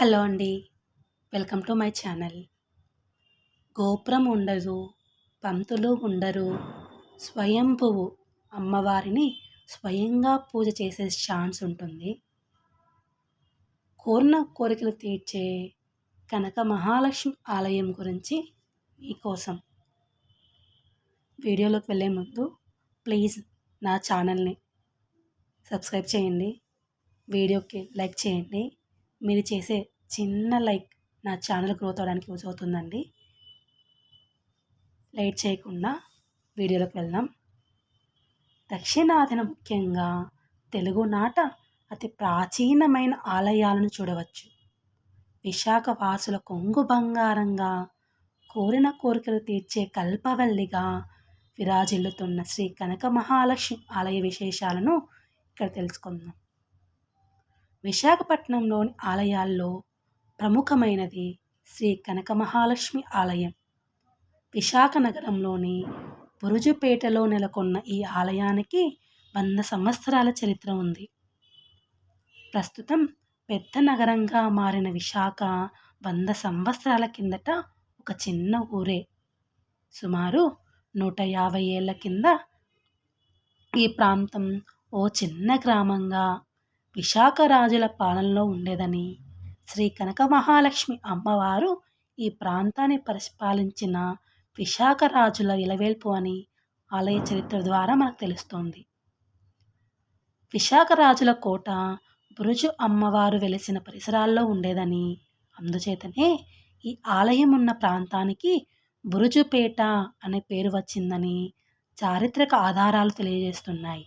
Hello అండి. Welcome to my channel. గోపురం ఉండదు పంతులు ఉండరు స్వయంభువు అమ్మవారిని స్వయంగా పూజ చేసే ఛాన్స్ ఉంటుంది. కోరిన కోరికలు తీర్చే కనక మహాలక్ష్మి ఆలయం గురించి మీకోసం. వీడియోలోకి వెళ్ళే ముందు ప్లీజ్ నా ఛానల్ని సబ్స్క్రైబ్ చేయండి. వీడియోకి లైక్ చేయండి. మీరు చేసే చిన్న లైక్ నా ఛానల్ గ్రోత్ అవడానికి యూజ్ అవుతుందండి. లేట్ చేయకుండా వీడియోలోకి వెళ్దాం. దక్షిణాదిన ముఖ్యంగా తెలుగునాట అతి ప్రాచీనమైన ఆలయాలను చూడవచ్చు. విశాఖ వాసుల కొంగు బంగారంగా కోరిన కోరికలు తీర్చే కల్పవల్లిగా విరాజిల్లుతున్న శ్రీ కనక మహాలక్ష్మి ఆలయ విశేషాలను ఇక్కడ తెలుసుకుందాం. విశాఖపట్నంలోని ఆలయాల్లో ప్రముఖమైనది శ్రీ కనక మహాలక్ష్మి ఆలయం. విశాఖ నగరంలోని బురుజుపేటలో నెలకొన్న ఈ ఆలయానికి వంద సంవత్సరాల చరిత్ర ఉంది. ప్రస్తుతం పెద్ద నగరంగా మారిన విశాఖ వంద సంవత్సరాల కిందట ఒక చిన్న ఊరే. సుమారు నూట యాభై ఏళ్ళ కింద ఈ ప్రాంతం ఓ చిన్న గ్రామంగా విశాఖ రాజుల పాలనలో ఉండేదని శ్రీ కనక మహాలక్ష్మి అమ్మవారు ఈ ప్రాంతాన్ని పరిపాలించిన విశాఖ రాజుల ఇలవేల్పు అని ఆలయ చరిత్ర ద్వారా మనకు తెలుస్తోంది. విశాఖ రాజుల కోట బురుజు అమ్మవారు వెలిసిన పరిసరాల్లో ఉండేదని అందుచేతనే ఈ ఆలయం ఉన్న ప్రాంతానికి బురుజుపేట అనే పేరు వచ్చిందని చారిత్రక ఆధారాలు తెలియజేస్తున్నాయి.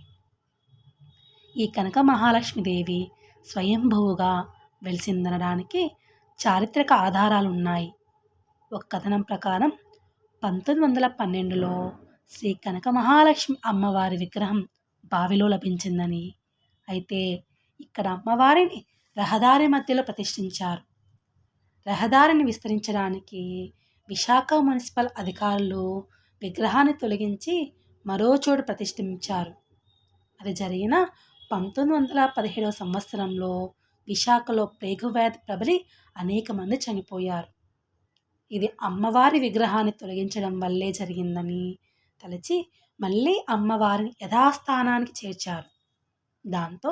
ఈ కనక మహాలక్ష్మీదేవి స్వయంభువుగా వెలిసిందనడానికి చారిత్రక ఆధారాలు ఉన్నాయి ఒక కథనం ప్రకారం పంతొమ్మిది వందల పన్నెండులో శ్రీ కనక మహాలక్ష్మి అమ్మవారి విగ్రహం బావిలో లభించిందని. అయితే ఇక్కడ అమ్మవారిని రహదారి మధ్యలో ప్రతిష్ఠించారు. రహదారిని విస్తరించడానికి విశాఖ మున్సిపల్ అధికారులు విగ్రహాన్ని తొలగించి మరో చోటు ప్రతిష్ఠించారు. అది జరిగిన పంతొమ్మిది వందల పదిహేడవ సంవత్సరంలో విశాఖలో ప్లేగు వ్యాధి ప్రబలి అనేక మంది చనిపోయారు. ఇది అమ్మవారి విగ్రహాన్ని తొలగించడం వల్లే జరిగిందని తలచి మళ్ళీ అమ్మవారిని యథాస్థానానికి చేర్చారు. దాంతో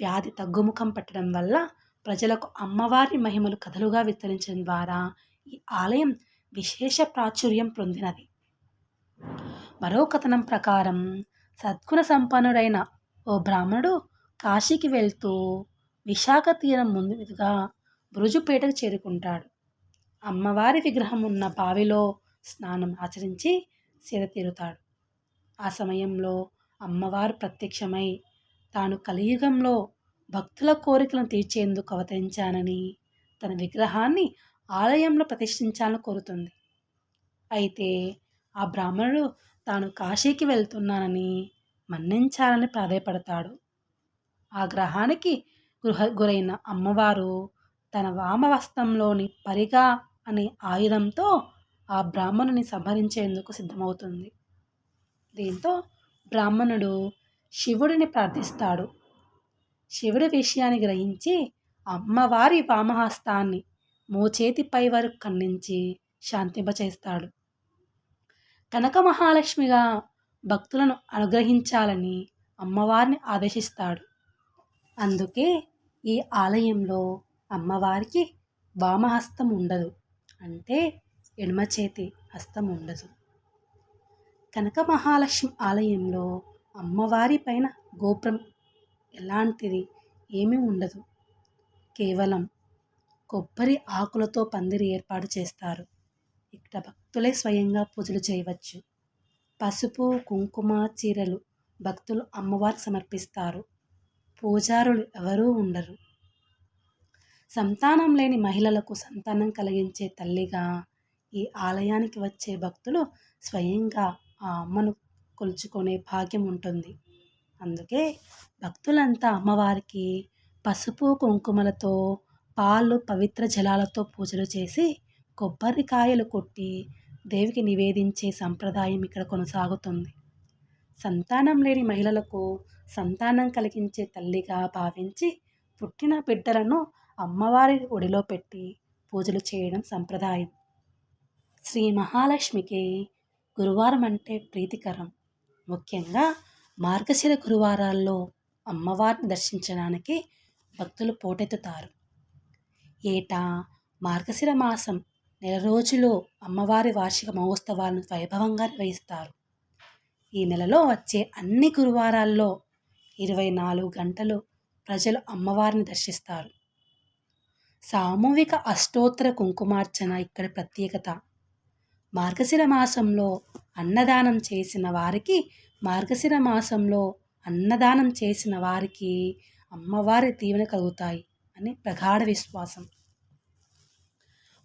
వ్యాధి తగ్గుముఖం పట్టడం వల్ల ప్రజలకు అమ్మవారి మహిమలు కథలుగా విస్తరించడం ద్వారా ఈ ఆలయం విశేష ప్రాచుర్యం పొందినది. మరో కథనం ప్రకారం సద్గుణ సంపన్నుడైన ఓ బ్రాహ్మణుడు కాశీకి వెళ్తూ విశాఖ తీరం ముందు మీదుగా బృజుపేటకు చేరుకుంటాడు. అమ్మవారి విగ్రహం ఉన్న బావిలో స్నానం ఆచరించి సేద తీరుతాడు. ఆ సమయంలో అమ్మవారు ప్రత్యక్షమై తాను కలియుగంలో భక్తుల కోరికలను తీర్చేందుకు అవతరించానని తన విగ్రహాన్ని ఆలయంలో ప్రతిష్ఠించాలని కోరుతుంది. అయితే ఆ బ్రాహ్మణుడు తాను కాశీకి వెళ్తున్నానని మన్నించాలని ప్రాధాయపడతాడు. ఆ గ్రహానికి గృహ గురైన అమ్మవారు తన వామవస్తంలోని పరిగా అనే ఆయుధంతో ఆ బ్రాహ్మణుని సంహరించేందుకు సిద్ధమవుతుంది. దీంతో బ్రాహ్మణుడు శివుడిని ప్రార్థిస్తాడు. శివుడి విషయాన్ని గ్రహించి అమ్మవారి వామహస్తాన్ని మోచేతిపై వరకు ఖండించి శాంతింపచేస్తాడు. కనక మహాలక్ష్మిగా భక్తులను అనుగ్రహించాలని అమ్మవారిని ఆదేశిస్తాడు. అందుకే ఈ ఆలయంలో అమ్మవారికి వామహస్తం ఉండదు. అంటే ఎడమ చేతి హస్తం ఉండదు. కనక మహాలక్ష్మి ఆలయంలో అమ్మవారి పైన గోపురం ఎలాంటిది ఏమీ ఉండదు. కేవలం కొబ్బరి ఆకులతో పందిరి ఏర్పాటు చేస్తారు. ఇక్కడ భక్తులే స్వయంగా పూజలు చేయవచ్చు. పసుపు కుంకుమ చీరలు భక్తులు అమ్మవారికి సమర్పిస్తారు. పూజారులు ఎవరూ ఉండరు. సంతానం లేని మహిళలకు సంతానం కలిగించే తల్లిగా ఈ ఆలయానికి వచ్చే భక్తులు స్వయంగా ఆ అమ్మను కొలుచుకునే భాగ్యం ఉంటుంది. అందుకే భక్తులంతా అమ్మవారికి పసుపు కుంకుమలతో పాలు పవిత్ర జలాలతో పూజలు చేసి కొబ్బరికాయలు కొట్టి దేవికి నివేదించే సంప్రదాయం ఇక్కడ కొనసాగుతుంది. సంతానం లేని మహిళలకు సంతానం కలిగించే తల్లిగా భావించి పుట్టిన బిడ్డలను అమ్మవారి ఒడిలో పెట్టి పూజలు చేయడం సంప్రదాయం. శ్రీ మహాలక్ష్మికి గురువారం అంటే ప్రీతికరం. ముఖ్యంగా మార్గశిర గురువారాల్లో అమ్మవారిని దర్శించడానికి భక్తులు పోటెత్తుతారు. ఏటా మార్గశిర మాసం నెల రోజులు అమ్మవారి వార్షిక మహోత్సవాలను వైభవంగా నిర్వహిస్తారు ఈ నెలలో వచ్చే అన్ని గురువారాల్లో ఇరవై నాలుగు గంటలు ప్రజలు అమ్మవారిని దర్శిస్తారు. సామూహిక అష్టోత్తర కుంకుమార్చన ఇక్కడ ప్రత్యేకత. మార్గశిర మాసంలో అన్నదానం చేసిన వారికి మార్గశిర మాసంలో అన్నదానం చేసిన వారికి అమ్మవారి దీవెన కలుగుతాయి అని ప్రగాఢ విశ్వాసం.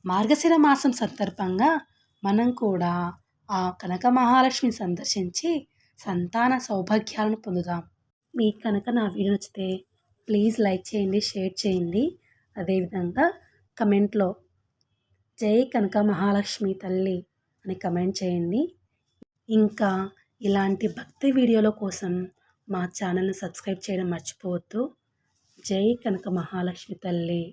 మార్గశిర మాసం సందర్భంగా మనం కూడా ఆ కనక మహాలక్ష్మిని సందర్శించి సంతాన సౌభాగ్యాలను పొందుదాం. మీకు కనుక నా వీడియో నచ్చితే ప్లీజ్ లైక్ చేయండి షేర్ చేయండి. అదేవిధంగా కమెంట్లో జై కనక మహాలక్ష్మి తల్లి అని కమెంట్ చేయండి. ఇంకా ఇలాంటి భక్తి వీడియోల కోసం మా ఛానల్ని సబ్స్క్రైబ్ చేయడం మర్చిపోవద్దు. జై కనక మహాలక్ష్మి తల్లి.